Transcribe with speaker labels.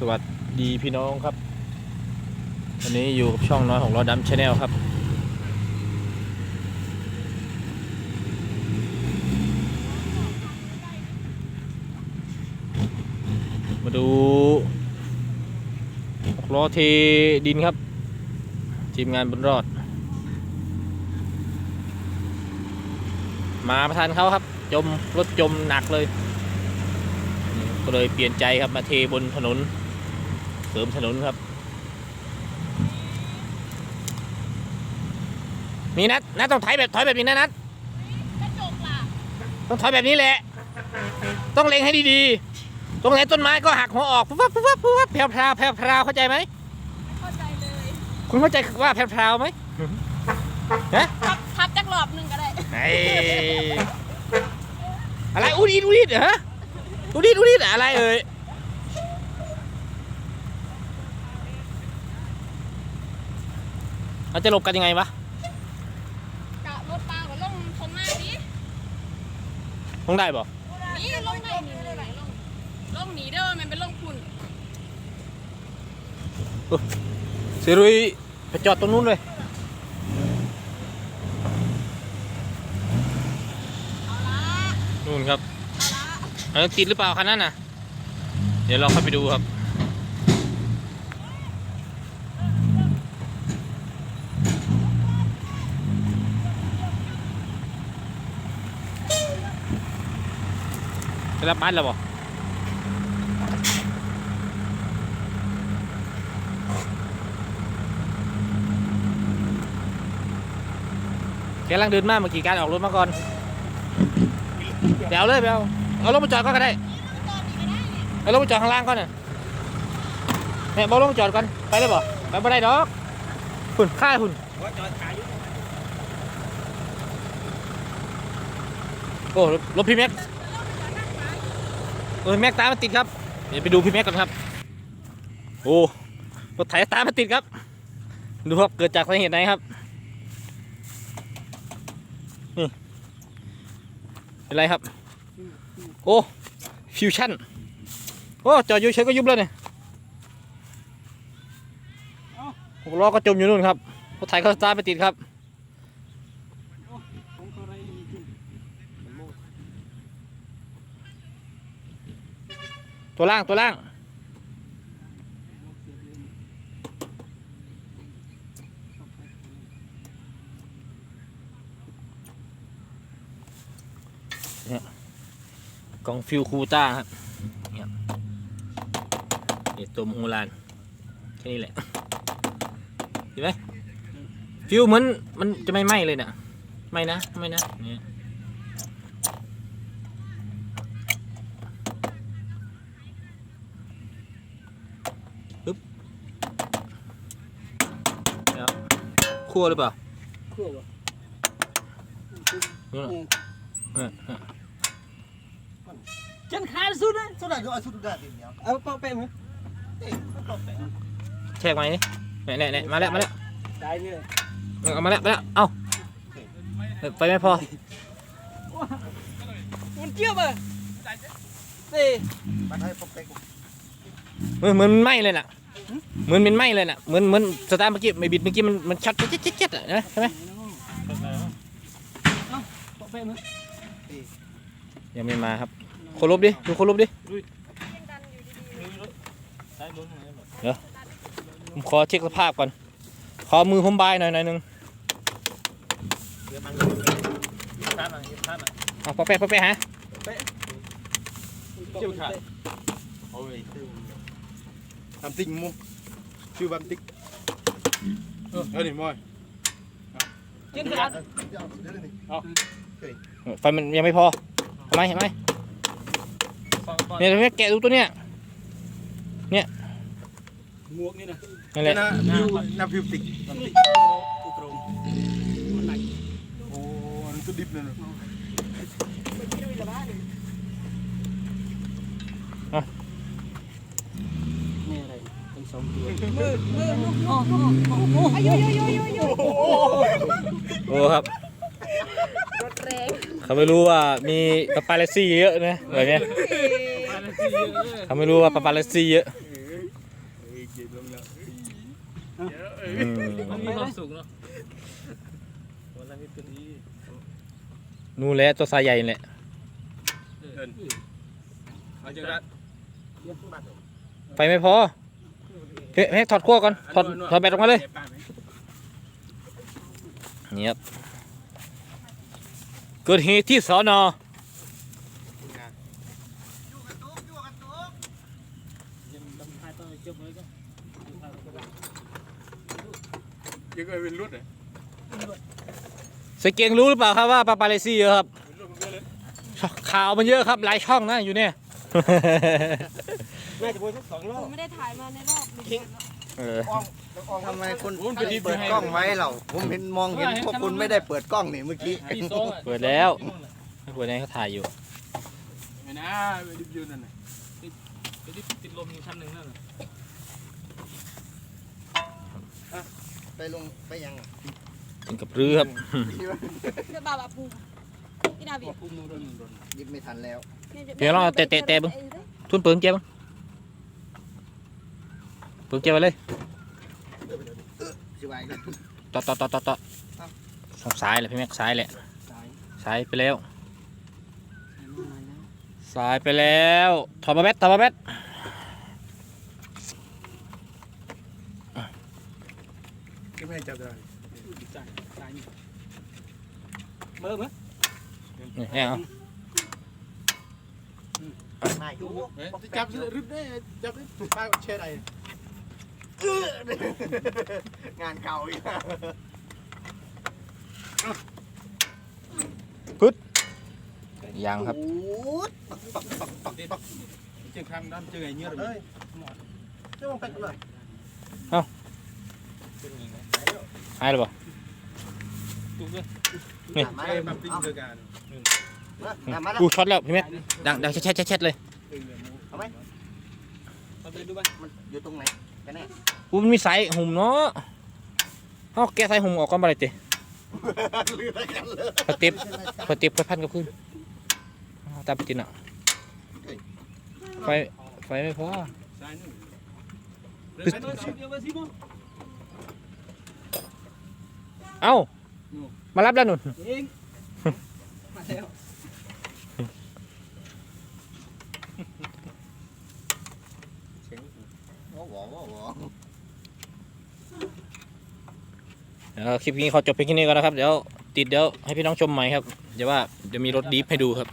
Speaker 1: สวัสดีพี่น้องครับ วันนี้อยู่กับช่องน้อยของเราดัมชาแนลครับ มาดูล้อเทดินครับ ทีมงานบนรอด มาประทานเขาครับ จม รถจมหนักเลยก็เลยเปลี่ยนใจครับมาเทบนถนน ริมถนนครับมีนัดนัดต้องถอยแบบถอยแบบนี้นะนัด
Speaker 2: กระจกล่ะ
Speaker 1: ต้องถอยแบบนี้แหละ ต้องเล็งให้ดีๆ ตรงไหนต้นไม้ก็หักหัวออกปุ๊บปั๊บปุ๊บปั๊บปุ๊บปั๊บแผ่วพราวแผ่วพราวเข้าใจไหม
Speaker 2: ไม่เข้าใจเลย
Speaker 1: คุณเข้าใจว่าแผ่วพราวไหมฮะ
Speaker 2: ทับทับจักรอบหนึ่งก็ได้
Speaker 1: ไอ้อะไรอุดิดอุดิดเหรออุดิดอุดิดอะไรเอ่ย เราจะหลบกันยังไงวะ
Speaker 2: กะรถปลากับลงทงหน้าดิ
Speaker 1: ลงได้บ่
Speaker 2: นี่ลงได้นี่ไม่ได้ไหลลงลงหนีเด้อมันเป็นลงคุณ
Speaker 1: เซรุยไปจอดตรงนู้นเลย
Speaker 2: เอาละ
Speaker 1: นู่นครับ
Speaker 2: เอาละ
Speaker 1: เออติดหรือเปล่าคันนั้นน่ะ เดี๋ยวเราเข้าไปดูครับ รับบ้านแล้วบ่แกำลังเดินมาเมื่อกี้การออกรถมาก่อนเดี๋ยวเลยไปเอาเอารถมาจอดก็ได้ เอารถมาจอดข้างล่างก่อนน่ะเนี่บอกรถมาจอดก่อน ไปเลยบ่ไปไม่ได้ดอกหุ่นค่าหุ่นโอ้รถรถพี่แม็ก เออแม็กตามมาติดครับ เดี๋ยวไปดูพี่แม็กก่อนครับ โอ้รถไถตามมาติดครับ ดูครับเกิดจากสาเหตุไหนครับ นี่เป็นไรครับ โอ้ฟิวชั่น โอ้จอดอยู่เฉยก็ยุบแล้วเนี่ยหกล้อก็จมอยู่นู่นครับรถไถเขาสตาร์ไม่ติดครับ ตัวล่างตัวล่างกล่องฟิวคูต้าครับเนี่ยนี่ตัวมโหฬารแค่นี้แหละเห็นไหมฟิวเหมือนมันจะไม่ไหม้เลยน่ะไม่นะ ไม่นะเนี่ย ปึ๊บแล้วคั่วหรือเปล่า
Speaker 3: คั่วบ่
Speaker 1: นู่นน่ะเออเออ
Speaker 3: ฉันขายสุดนะ
Speaker 4: Sao lại gọi sụt đạn thì nhỉ?
Speaker 3: เอาเปาะแปะมั้ย
Speaker 4: Ê, nó còn phải không?
Speaker 1: แชกไหมนี่เนี่ยเนี่ยเนี่ยมาแล้วมาแล้ว
Speaker 3: ได้เนี่ย
Speaker 1: เอามาแล้วมาแล้วเอ้าเออไปไม่พอ
Speaker 3: มันเกี่ยวป่ะเต้
Speaker 4: Bạn hay phong cách
Speaker 1: เหมือนเหมือนไหมเลยน่ะเหมือนมันไหมเลยน่ะเหมือนเหมือนสตาร์ทเมื่อกี้ไม่บิดเมื่อกี้มันมันช็อตเจ๊ดเจ๊ดเจ๊ดอะนะใช่ไหม
Speaker 3: ยั
Speaker 1: งไม่มาครับโคลบดิดูโคลบดิเดี๋ยวผมขอเช็คสภาพก่อน ขอมือผมบายหน่อยหน่อยนึงเอาปะแปะปะแปะฮะ
Speaker 3: เกี่ยวขาด
Speaker 4: Ôi, làm tinh mua Chưa bắn tích Ờ, này mồi
Speaker 3: เกี่ยวขาด
Speaker 1: ไฟมันยังไม่พอทำไมเห็นไหมเนี่ยเราแกะดูตัวเนี้ย
Speaker 3: หมวกนี่นะ
Speaker 1: นั่นแหละ
Speaker 4: Nó view, nó view tích
Speaker 3: ตัวตรงมันหนัก
Speaker 4: Ồ, nó cứ địp này rồi
Speaker 3: นี่ อะไรเป็นสองตัว
Speaker 1: โอ้ครับ
Speaker 2: รถแรง
Speaker 1: เขาไม่รู้ว่ามีปาปาเลซี่เยอะนะแบบเนี้ยเขาไม่รู้ว่าปาปาเลซี่เยอะอืม
Speaker 3: มันมีความสุขเนาะวันละนิดตัวนี้
Speaker 1: นู่นแหละตัวสายใหญ่แหละ
Speaker 3: เอาจากนั้น
Speaker 1: ไฟไม่พอ เฮ้ยให้ถอดขั้วก่อนถอดถอดแบตออกมาเลยนี่ครับเกิดเหตุที่สอนอ
Speaker 3: ยังดำท้ายต้องจบเลยก็
Speaker 4: ยังไงเป็นรุ่นเลย
Speaker 1: สเกงรู้หรือเปล่าครับว่าปาปาเลซี่เยอะครับ
Speaker 4: เป็นรุ่นมันเยอะเลย
Speaker 1: ข่าวมันเยอะครับหลายช่องนะอยู่เนี่ย
Speaker 3: น่าจะวนสักสองรอ
Speaker 2: ผ
Speaker 3: บ
Speaker 2: มไม่ได้ถ่ายมาในรอบหนึ่งเดือนแล้ว
Speaker 1: เออ
Speaker 5: ทำไมคุณ
Speaker 3: โอ้ยไปดิบ
Speaker 5: เปิดกล้องไว้เราผมเห็นมองเห็นพวกคุณไม่ได้เปิดกล้องนี่เมื่อกี้
Speaker 3: ปีสองอะ
Speaker 1: เปิดแล้วไม่เปิดให้เขาถ่ายอยู่
Speaker 4: ไม่นะไปดิบยืนนั่นน่ะ
Speaker 3: ไปดิบติดลมอยู่ชั้นหนึ่งนั่นน่ะ
Speaker 5: ไปลงไปยังอะ
Speaker 1: ถึงกับรื้อครับ
Speaker 2: เดี๋ยวบาบาปูพี่นาบี
Speaker 3: พุ่มนู่นนู่นนู่น
Speaker 5: ยิบไม่ทันแล้ว
Speaker 1: เดี๋ยวลองเอาเตะเตะเตะบึงทุนเปิงเจ็บเปิงเจ็บไปเลย
Speaker 5: สิบายกัน
Speaker 1: ต่อต่อต่อต่อต่อสองสายเลยพี่แม็กสายแหละ
Speaker 3: สาย
Speaker 1: สายไปแล้วสายไปแล้วถอดมาแบตถอดมาแบต
Speaker 4: ก็ไม่ให้จับได้
Speaker 3: สายสายนี่เบิ่มไหม
Speaker 1: นี่เนี่ยเอา
Speaker 5: นายอยู่
Speaker 4: จับรึบได้จับได้ป้าเช็ดอะไร
Speaker 5: งานเก่าอีก
Speaker 1: ยังครับ
Speaker 5: โอ้ย
Speaker 4: เจียงคำด้านเจียงไงเงี้ยเลย
Speaker 5: เจ้าไปกันเลย
Speaker 1: หายหรือเปล่า
Speaker 3: ถูกเลย
Speaker 1: นี่
Speaker 5: มา
Speaker 4: ใช่บัมติ้งเจอกัน
Speaker 5: มามาแล้ว
Speaker 1: กูช็อตแล้วพี่แม็กดังดังแชดแชดแชดแชดเลย
Speaker 5: เอาไหม
Speaker 3: เอาไปดูไป
Speaker 5: มันอยู่ตรงไหนกันแน่
Speaker 1: กูมันมีสายหุ่มเนาะเอาแกะสายหุ่มออกก่อนบ่ได้ติ
Speaker 5: ลืมแล้วกันเลย
Speaker 1: พอติบพอติบไปพันกับพื้นเอาตามไปตินอะไฟไฟไม่พอ
Speaker 3: สายนู่นเดินไปโน่นเอาเดียวไปสิมั้ง
Speaker 1: เอ้ามารับแล้วนุ่น
Speaker 3: เอว
Speaker 5: อหโอ้โห
Speaker 1: เดี๋ยวคลิปนี้ขอจบเพียงแค่นี้ก่อนนะครับ เดี๋ยวติดเดี๋ยวให้พี่น้องชมใหม่ครับ เดี๋ยวว่าเดี๋ยวมีรถดีฟให้ดูครับ